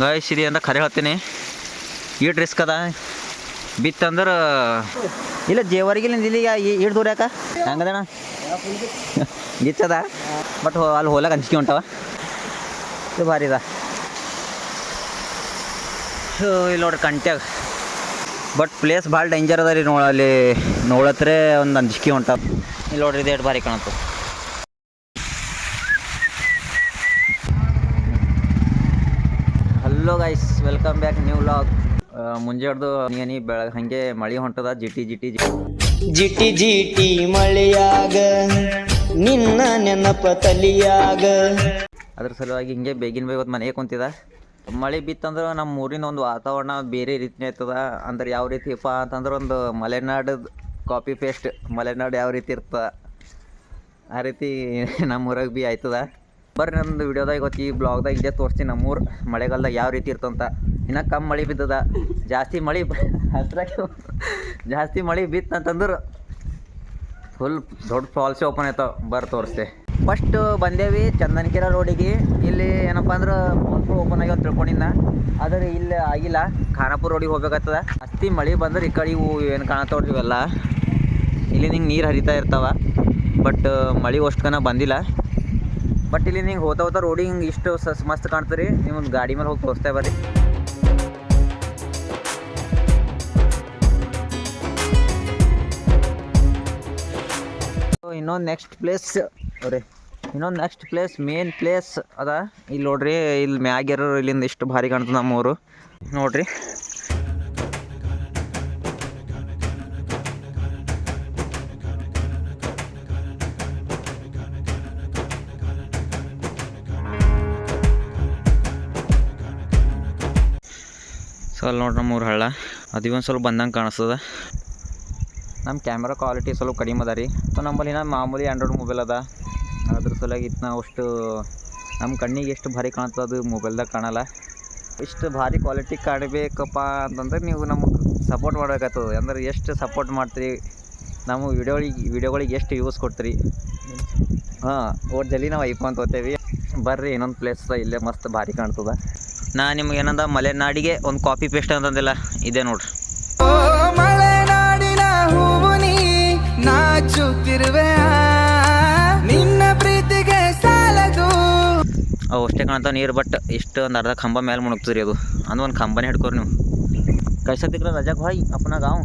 ಗಾಯ್ ಸಿರಿ ಅಂತ ಖರೆ ಹೇಳ್ತೀನಿ ಈಟ್ ರಿಸ್ಕ್ ಅದ. ಬಿತ್ತಂದ್ರೆ, ಇಲ್ಲ ಜೇವರಿಗೆ ಇಲ್ಲಿಗೆ ಈಟ್ ದೂರ ಯಾಕ? ಹಂಗದಣ ಗಿಚ್ಚದ ಬಟ್ ಅಲ್ಲಿ ಹೋಲಾಗ ಅಂಜಿಕೆ ಹೊಂಟವ ಇದು ಭಾರಿ ಇದೆ ಇಲ್ಲಿ ನೋಡ್ರಿ ಕಂಟ್ಯಾಗ. ಬಟ್ ಪ್ಲೇಸ್ ಭಾಳ ಡೇಂಜರ್ ಅದ ರೀ ನೋಡ ಅಲ್ಲಿ. ನೋಡತ್ರೆ ಒಂದು ಅಂಜಿಕೆ ಹೊಂಟವ ಇಲ್ಲಿ ನೋಡ್ರಿ, ಇದು ಎಷ್ಟು ಭಾರಿ ಕಾಣತ್ತು. Hello guys welcome back new vlog ಮುಂಜಾಡ್ದು ನೀನಿ ಬೆಳ ಹಂಗೆ ಮಳೆ ಹೊಂಟದ. ಜಿಟಿ ಜಿಟಿ ಜಿ ಜಿಟಿ ಜಿಟಿ ಮಳೆಯಾಗ ನಿನ್ನ ನೆನಪ ತಲಿಯಾಗ. ಅದ್ರ ಸಲುವಾಗಿ ಹಿಂಗೆ ಬೇಗಿನ ಬೇಗ ಮನೆಗೆ ಕುಂತಿದ. ಮಳೆ ಬಿತ್ತಂದ್ರೆ ನಮ್ಮ ಊರಿನ ಒಂದು ವಾತಾವರಣ ಬೇರೆ ರೀತಿನೇ ಇರ್ತದ. ಅಂದ್ರೆ ಯಾವ ರೀತಿ ಇಪ್ಪ ಅಂತಂದ್ರೆ ಒಂದು ಮಲೆನಾಡು ಕಾಪಿ ಪೇಸ್ಟ್ ಮಲೆನಾಡು ಯಾವ ರೀತಿ ಇರ್ತದ ಆ ರೀತಿ ನಮ್ಮ ಊರಾಗ ಭೀ ಆಯ್ತದ. ಬರ್ರಿ ನಂದು ವಿಡಿಯೋದಾಗ ಇವತ್ತು ಈ ಬ್ಲಾಗ್ದಾಗ ಇದೇ ತೋರಿಸ್ತೀನಿ ನಮ್ಮೂರು ಮಳೆಗಾಲದಾಗ ಯಾವ ರೀತಿ ಇರ್ತಂತ. ಇನ್ನು ಕಮ್ಮಿ ಮಳೆ ಬಿದ್ದದ. ಜಾಸ್ತಿ ಮಳೆ ಅದ್ರಾಗ ಜಾಸ್ತಿ ಮಳೆ ಬಿತ್ತಂತಂದ್ರೆ ಫುಲ್ ದೊಡ್ಡ ಫಾಲ್ಸೇ ಓಪನ್ ಆಯ್ತವ. ಬರ್ ತೋರಿಸ್ತೆ. ಫಸ್ಟ್ ಬಂದೇವಿ ಚಂದನಕಿರ ರೋಡಿಗೆ ಇಲ್ಲಿ ಏನಪ್ಪ ಅಂದ್ರೆ ಮೌನ್ಪುರ್ ಓಪನ್ ಆಗ್ಯಾವ ತಿಳ್ಕೊಂಡಿನ ಆದರೆ ಇಲ್ಲಿ ಆಗಿಲ್ಲ. ಖಾನಾಪುರ ರೋಡಿಗೆ ಹೋಗ್ಬೇಕಾಗ್ತದ. ಅಸ್ತಿ ಮಳೆ ಬಂದ್ರೆ ಈ ಕಡೆ ಇವು ಏನು ಕಾಣತ್ತವ್ರಿ ಇವೆಲ್ಲ. ಇಲ್ಲಿ ನಿಂಗೆ ನೀರು ಹರಿತಾ ಇರ್ತಾವ. ಬಟ್ ಮಳೆ ಅಷ್ಟುಕನ ಬಂದಿಲ್ಲ. ಬಟ್ ಇಲ್ಲಿ ನಿಂಗೆ ಹೋತಾ ಹೋಗ್ತಾ ರೋಡಿಗೆ ಹಿಂಗೆ ಇಷ್ಟು ಸಸ್ ಮಸ್ತ್ ಕಾಣ್ತದೆ. ರೀ ನಿಮ್ಮದು ಗಾಡಿ ಮೇಲೆ ಹೋಗಿ ತೋರಿಸ್ತಾ ಬರ್ರಿ. ಇನ್ನೊಂದು ನೆಕ್ಸ್ಟ್ ಪ್ಲೇಸ್ ರೀ ಇನ್ನೊಂದು ನೆಕ್ಸ್ಟ್ ಪ್ಲೇಸ್ ಮೇನ್ ಪ್ಲೇಸ್ ಅದ. ಇಲ್ಲಿ ನೋಡ್ರಿ, ಇಲ್ಲಿ ಮ್ಯಾಗ್ಯಾರ ಇಲ್ಲಿಂದ ಇಷ್ಟು ಭಾರಿ ಕಾಣ್ತದೆ ನಮ್ಮೂರು. ನೋಡ್ರಿ. ಸೊ ಅಲ್ಲಿ ನೋಡ್ರಿ ನಮ್ಮೂರು ಹಳ್ಳ. ಅದು ಒಂದು ಸ್ವಲ್ಪ ಬಂದಂಗೆ ಕಾಣಿಸ್ತದೆ. ನಮ್ಮ ಕ್ಯಾಮ್ರಾ ಕ್ವಾಲಿಟಿ ಸ್ವಲ್ಪ ಕಡಿಮೆ ಅದ ರೀ. ಸೊ ನಮ್ಮಲ್ಲಿ ಮಾಮೂಲಿ ಆ್ಯಂಡ್ರಾಯ್ಡ್ ಮೊಬೈಲ್ ಅದ. ಅದ್ರ ಸಲುವಾಗಿ ಇತ್ತು ನಾವು ಅಷ್ಟು ನಮ್ಮ ಕಣ್ಣಿಗೆ ಎಷ್ಟು ಭಾರಿ ಕಾಣ್ತದೆ ಅದು ಮೊಬೈಲ್ದಾಗ ಕಾಣಲ್ಲ. ಇಷ್ಟು ಭಾರಿ ಕ್ವಾಲಿಟಿ ಕಾಣಬೇಕಪ್ಪ ಅಂತಂದ್ರೆ ನೀವು ನಮಗೆ ಸಪೋರ್ಟ್ ಮಾಡಬೇಕಾಗ್ತದೆ. ಅಂದ್ರೆ ಎಷ್ಟು ಸಪೋರ್ಟ್ ಮಾಡ್ತೀರಿ? ನಮ್ಮ ವಿಡಿಯೋಗಳಿಗೆ ವಿಡಿಯೋಗಳಿಗೆ ಎಷ್ಟು ಯೂಸ್ ಕೊಡ್ತೀರಿ? ಹಾಂ ಓಟ್ ಜಲ್ಲಿ ನಾವು ಐಫೋನ್ ತೊಗೋತೇವಿ ಬರ್ರಿ, ಇನ್ನೊಂದು ಪ್ಲೇಸ್ ಇಲ್ಲೇ ಮಸ್ತ್ ಭಾರಿ ಕಾಣ್ತದ. ನಾ ನಿಮ್ಗೆ ಏನಂದ ಮಲೆನಾಡಿಗೆ ಒಂದು ಕಾಪಿ ಪೇಸ್ಟ್ ಅಂತಂದಿಲ್ಲ ಇದೆ ನೋಡ್ರಿ. ಮಲೆನಾಡಿನ ಹೂವು ನೀ ನಾಚುತ್ತಿರುವೆ ನಿನ್ನ ಪ್ರೀತಿಗೆ ಸಾಲದು. ಅವು ಅಷ್ಟೇ ಕಾಣ್ತಾವ ನೀರು ಬಟ್ ಇಷ್ಟು ಒಂದು ಅರ್ಧ ಕಂಬ ಮೇಲೆ ಮುಣಗ್ತದೆ ರೀ ಅದು ಅಂದ್ರೆ ಒಂದು ಕಂಬನೇ ಹಿಡ್ಕೋರಿ ನೀವು. ಕೈಸ ತಿಕ್ರ ರಜಾಕ್ ಹೋಯ್ ಅಪ್ಪನ ಗಾವ್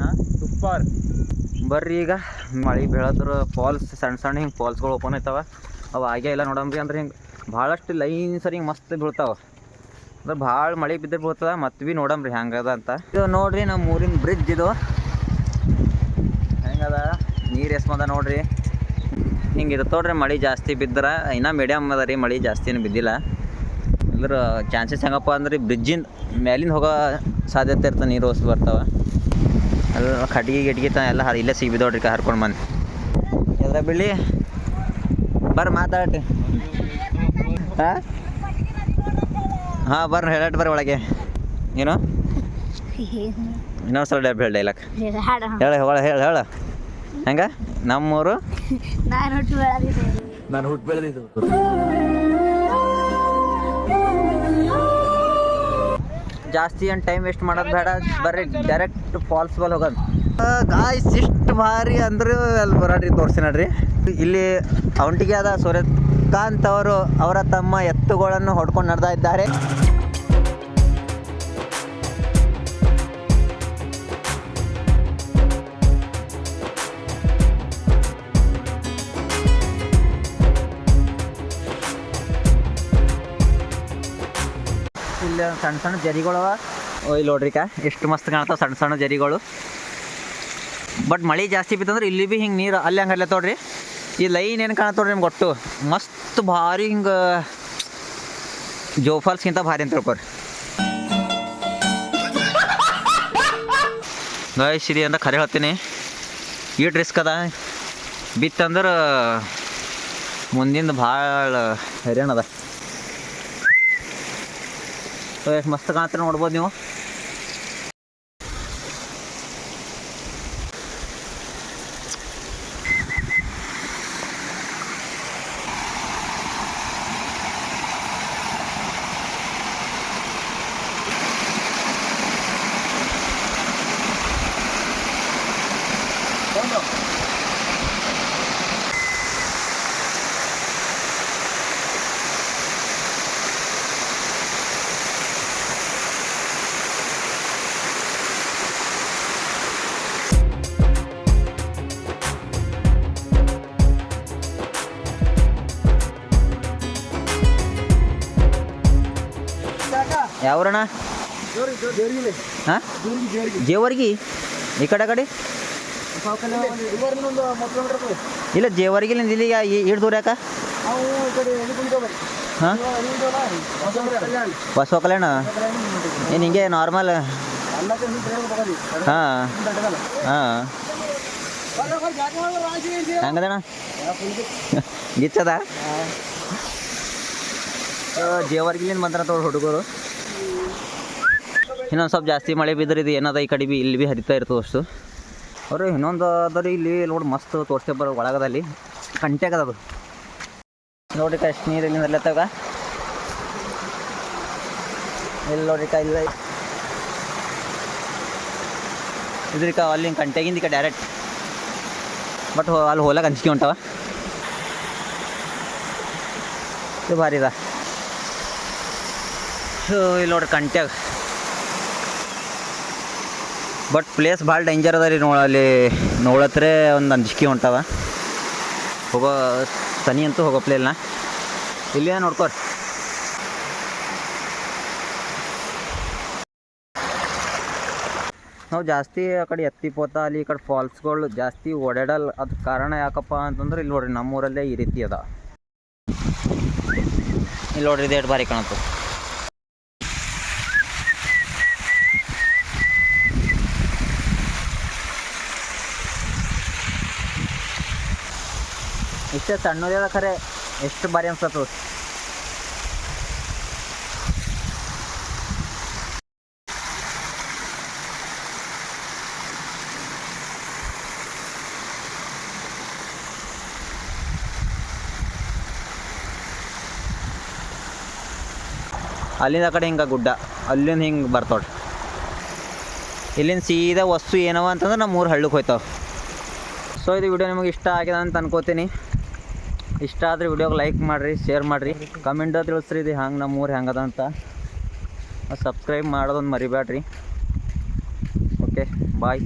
ಹಾಂ? ಸೂಪರ್. ಬರ್ರಿ ಈಗ. ಮಳೆ ಬೀಳದ್ರ ಫಾಲ್ಸ್ ಸಣ್ಣ ಸಣ್ಣ ಹಿಂಗೆ ಫಾಲ್ಸ್ಗಳು ಓಪನ್ ಆಯ್ತವ. ಅವು ಆಗೇ ಇಲ್ಲ ನೋಡಂಬ್ರಿ ಅಂದ್ರೆ ಹಿಂಗೆ ಭಾಳಷ್ಟು ಲೈನ್ ಸರಿ ಹಿಂಗೆ ಮಸ್ತ್ ಬೀಳ್ತಾವ. ಅಂದ್ರೆ ಭಾಳ ಮಳೆ ಬಿದ್ದರೆ ಬೀಳ್ತದ, ಮತ್ತೆ ಭೀ ನೋಡಂಬ್ರಿ ಹೆಂಗದ ಅಂತ. ಇದು ನೋಡ್ರಿ ನಮ್ಮ ಊರಿನ ಬ್ರಿಡ್ಜ್ ಇದು. ಹೆಂಗದ ನೀರು ಎಸ್ಮದ ನೋಡ್ರಿ. ಹಿಂಗೆ ನೋಡ್ರಿ ಮಳೆ ಜಾಸ್ತಿ ಬಿದ್ದರೆ, ಇನ್ನೂ ಮೀಡಿಯಮ್ ಅದ ರೀ, ಮಳೆ ಜಾಸ್ತಿ ಏನು ಬಿದ್ದಿಲ್ಲ. ಅಂದ್ರೆ ಚಾನ್ಸಸ್ ಹೆಂಗಪ್ಪ ಅಂದ್ರೆ ಬ್ರಿಡ್ಜಿನ ಮೇಲಿಂದ ಹೋಗೋ ಸಾಧ್ಯತೆ ಇರ್ತದೆ, ನೀರು ಹೊಸ ಬರ್ತಾವೆ. ಎಲ್ಲ ಕಟ್ಗೆ ಗಿಟ್ಗೆ ತ ಎಲ್ಲ ಇಲ್ಲೇ ಸಿಗ್ಬಿದೋಡ್ರಿ ಕ, ಹರ್ಕೊಂಡು ಬಂದು. ಎಲ್ಲ ಬಿಳಿ ಬರ್ರಿ ಮಾತಾಡ್ರಿ. ಹಾಂ? ಹಾಂ ಬರ್ರಿ ಹೇಳಟ್ ಬರ್ರಿ ಒಳಗೆ. ಏನು? ಇನ್ನೊಂದು ಸಲ ಹೇಳಿ ಡೈಲಾಗ್. ಹೇಳ ಹೇಳ ಹೇಳ ಹೇಳ. ಹೆಂಗ? ನಮ್ಮೂರು? ನಾನು ಹುಟ್ಟು ಬೆಳೆದಿದ್ದೆ. ನಾನು ಹುಟ್ಟು ಬೆಳೆದಿದ್ದು. ಜಾಸ್ತಿ ಏನು ಟೈಮ್ ವೇಸ್ಟ್ ಮಾಡೋದು ಬೇಡ ಬರ್ರಿ ಡೈರೆಕ್ಟ್ ಫಾಲ್ಸ್ ಬಲ್ ಹೋಗೋದು. ಗಾಯ್ಸ್ ಇಷ್ಟು ಭಾರಿ ಅಂದ್ರೆ ಅಲ್ಲಿ ಬರೋಡ್ರಿ ತೋರಿಸಿ ನೋಡ್ರಿ. ಇಲ್ಲಿ ಅವಂಟಿಗೆ ಆದ ಸೂರ್ಯಕಾಂತ್ ಅವರು ಅವರ ತಮ್ಮ ಎತ್ತುಗಳನ್ನು ಹೊಡ್ಕೊಂಡು ನಡೆದ ಇದ್ದಾರೆ. ಇಲ್ಲಿ ಸಣ್ಣ ಸಣ್ಣ ಜರಿಗಳು ಅವ. ಓ ಇಲ್ಲಿ ನೋಡ್ರಿಕ ಎಷ್ಟು ಮಸ್ತ್ ಕಾಣ್ತಾವ ಸಣ್ಣ ಸಣ್ಣ ಜರಿಗಳು. ಬಟ್ ಮಳೆ ಜಾಸ್ತಿ ಬಿತ್ತಂದ್ರೆ ಇಲ್ಲಿ ಭೀ ಹಿಂಗೆ ನೀರು ಅಲ್ಲಿ ಹಂಗೆ ಅಲ್ಲೇ ತೋಡ್ರಿ. ಈ ಲೈನ್ ಏನು ಕಾಣತ್ತೋಡ್ರಿ ನಿಮ್ಗೆ ಒಟ್ಟು ಮಸ್ತ್ ಭಾರಿ ಹಿಂಗೆ ಜೋ ಫಾಲ್ಸ್ಗಿಂತ ಭಾರಿ ಅಂತ ತಿಳ್ಕೊರಿ ಗಾಯ್ ಸಿರಿ ಅಂತ ಖರೆ ಹೇಳ್ತೀನಿ. ಈಟ್ ರಿಸ್ಕ್ ಅದ. ಬಿತ್ತಂದ್ರೆ ಮುಂದಿಂದ ಭಾಳ ಹೈರಾಣದ ಎಷ್ಟು ಮಸ್ತ್ ಕಾಣ್ತಾರೆ ನೋಡ್ಬೋದು ನೀವು. ಯಾವ್ರಣ ಹಾಂ? ಜೇವರ್ಗಿ? ಈ ಕಡೆ ಕಡೆ? ಇಲ್ಲ ಜೇವರ್ಗಿಲಿಂದ ಇಲ್ಲಿಗೆ ಇಡ್ ದೂರ ಯಾಕ ಹಾಂ? ಬಸವ ಕಲ್ಯಾಣ ಏನು ಹಿಂಗೆ ನಾರ್ಮಲ್ ಹಾಂ. ಹಾಂ. ಹೆಂಗದಣ ಗಿಚ್ಚದ? ಜೇವರ್ಗಿಲಿಂದ ಬಂದ್ರ ಹುಡುಗರು? ಇನ್ನೊಂದು ಸ್ವಲ್ಪ ಜಾಸ್ತಿ ಮಳೆ ಬಿದ್ದರೆ ಇದು ಏನದ ಈ ಕಡೆ ಭೀ ಇಲ್ಲಿ ಭೀ ಹರಿತಾ ಇರ್ತದೆ ಅಷ್ಟು. ಅವ್ರೆ, ಇನ್ನೊಂದು ಅದರಿ ಇಲ್ಲಿ ನೋಡಿ ಮಸ್ತ್ ತೋರಿಸ್ತೇ ಬರೋ ಒಳಗದಲ್ಲಿ. ಕಂಟ್ಯಾಗದ ಅದು. ನೋಡ್ರಿ ನೀರು ಇಲ್ಲಿಂದ ಅಲ್ಲತ್ತಾಗ ಇಲ್ಲಿ ನೋಡ್ರಿ ಕಾ ಇಲ್ಲ. ಇದ್ರಿಕ ಅಲ್ಲಿ ಕಂಟೆಗಿಂದ ಈಗ ಡೈರೆಕ್ಟ್ ಬಟ್ ಅಲ್ಲಿ ಹೋಲಾಗ ಅಂಜಿಕೆ ಹೊಂಟವ ಇದು ಭಾರಿ ಇದ ಇಲ್ಲಿ ನೋಡ್ರಿ ಕಂಟ್ಯಾಗ ಬಟ್ ಪ್ಲೇಸ್ ಭಾಳ ಡೇಂಜರ್ ಅದ ರೀ ನೋಡ ಅಲ್ಲಿ. ನೋಡತ್ರೆ ಒಂದು ಅಂಜಿಕೆ ಹೊಂಟದ. ಹೋಗೋ ಸನಿ ಅಂತೂ ಹೋಗೋ ಇಲ್ಲ ಇಲ್ಲಿ ನೋಡ್ಕೋರಿ ನಾವು ಜಾಸ್ತಿ ಆ ಕಡೆ ಎತ್ತಿ ಪೋತ, ಅಲ್ಲಿ ಈ ಕಡೆ ಫಾಲ್ಸ್ಗಳು ಜಾಸ್ತಿ ಓಡಾಡಲ್ಲ ಅದು ಕಾರಣ ಯಾಕಪ್ಪ ಅಂತಂದ್ರೆ ಇಲ್ಲಿ ನೋಡ್ರಿ ನಮ್ಮೂರಲ್ಲೇ ಈ ರೀತಿ ಅದ. ಇಲ್ಲಿ ನೋಡ್ರಿ ಇದು ಭಾರಿ ಬಾರಿ ಕಾಣುತ್ತೆ. ಇಷ್ಟೇ ಅದ ಖರೆ ಎಷ್ಟು ಬಾರಿ ಅನ್ಸತ್ತು. ಅಲ್ಲಿಂದ ಕಡೆ ಹಿಂಗೆ ಗುಡ್ಡ. ಅಲ್ಲಿಂದ ಹಿಂಗೆ ಬರ್ತಾವ್ರಿ ಇಲ್ಲಿಂದ ಸೀದಾ ವಸ್ತು ಏನವ ಅಂತಂದ್ರೆ ನಮ್ಮ ಮೂರು ಹಳ್ಳಕ್ಕೆ ಹೋಯ್ತಾವ. ಸೊ ಇದು ವಿಡಿಯೋ ನಿಮಗೆ ಇಷ್ಟ ಆಗಿದೆ ಅಂತ ಅನ್ಕೋತೀನಿ. ಇಷ್ಟ ಆದರೆ ವಿಡಿಯೋಗೆ ಲೈಕ್ ಮಾಡಿರಿ ಶೇರ್ ಮಾಡಿರಿ. ಕಮೆಂಟ್ ತಿಳಿಸ್ರಿ, ಇದು ಹ್ಯಾಂಗೆ ನಮ್ಮ ಊರು ಹೆಂಗದ ಅಂತ. Subscribe ಮಾಡೋದೊಂದು ಮರಿಬೇಡ್ರಿ okay bye